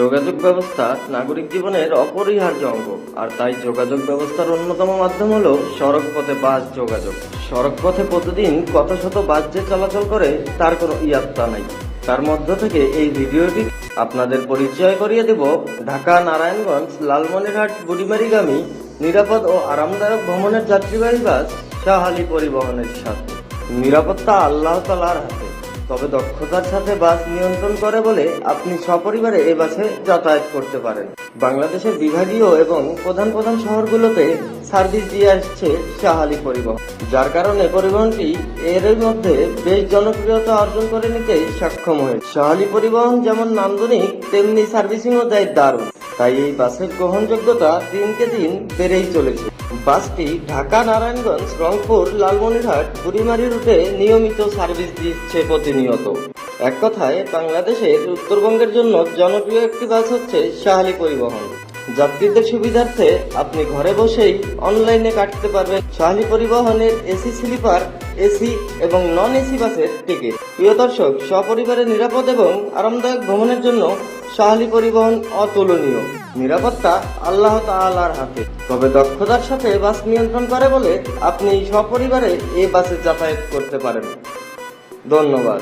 যোগাযোগ ব্যবস্থা নাগরিক জীবনের অপরিহার্য অঙ্গ। আর তাই যোগাযোগ ব্যবস্থার অন্যতম মাধ্যম হলো সড়ক পথে বাস যোগাযোগ। সড়ক পথে প্রতিদিন কত শত বাস যে চলাচল করে তার কোনো ইয়াত্তা নাই। তার মধ্য থেকে এই ভিডিওটি আপনাদের পরিচয় করিয়ে দেব ঢাকা, নারায়ণগঞ্জ, লালমনিরহাট, বুড়িমারিগামী, নিরাপদ ও আরামদায়ক ভ্রমণের যাত্রীবাহী বাস শাহালি পরিবহনের সাথে। নিরাপত্তা আল্লাহ তালার হাতে। তবে দক্ষতার সাথে বাস নিয়ন্ত্রণ করে বলে আপনি সপরিবারে এ বাসে যাতায়াত করতে পারেন। বাংলাদেশের বিভাগীয় এবং প্রধান প্রধান শহরগুলোতে সার্ভিস দিয়ে আসছে শাহালি পরিবহন। যার কারণে পরিবহনটি এরই মধ্যে বেশ জনপ্রিয়তা অর্জন করে নিতে সক্ষম হয়েছে। শাহালি পরিবহন যেমন নান্দনিক, তেমনি সার্ভিসিংও দেয় দারুণ। তাই এই বাসের গ্রহণযোগ্যতা দিনকে দিন বেড়েই চলেছে। বাসটি ঢাকা নারায়ণগঞ্জ, রংপুর, লালমনিরহাট, বুড়িমারি রুটে নিয়মিত সার্ভিস দিচ্ছে প্রতিনিয়ত। এক কথায়, বাংলাদেশের উত্তরবঙ্গের জন্য জনপ্রিয় একটি বাস হচ্ছে শাহালি পরিবহন। যাত্রীদের সুবিধার্থে আপনি ঘরে বসেই অনলাইনে কাটতে পারবেন শাহালি পরিবহনের এসি স্লিপার, এসি এবং নন এসি বাসের টিকিট। প্রিয় দর্শক, সপরিবারে নিরাপদ এবং আরামদায়ক ভ্রমণের জন্য শাহালি পরিবহন অতুলনীয়। নিরাপত্তা আল্লাহ তালার হাতে। তবে দক্ষতার সাথে বাস নিয়ন্ত্রণ করে বলে আপনি সপরিবারে এই বাসে যাতায়াত করতে পারেন। ধন্যবাদ।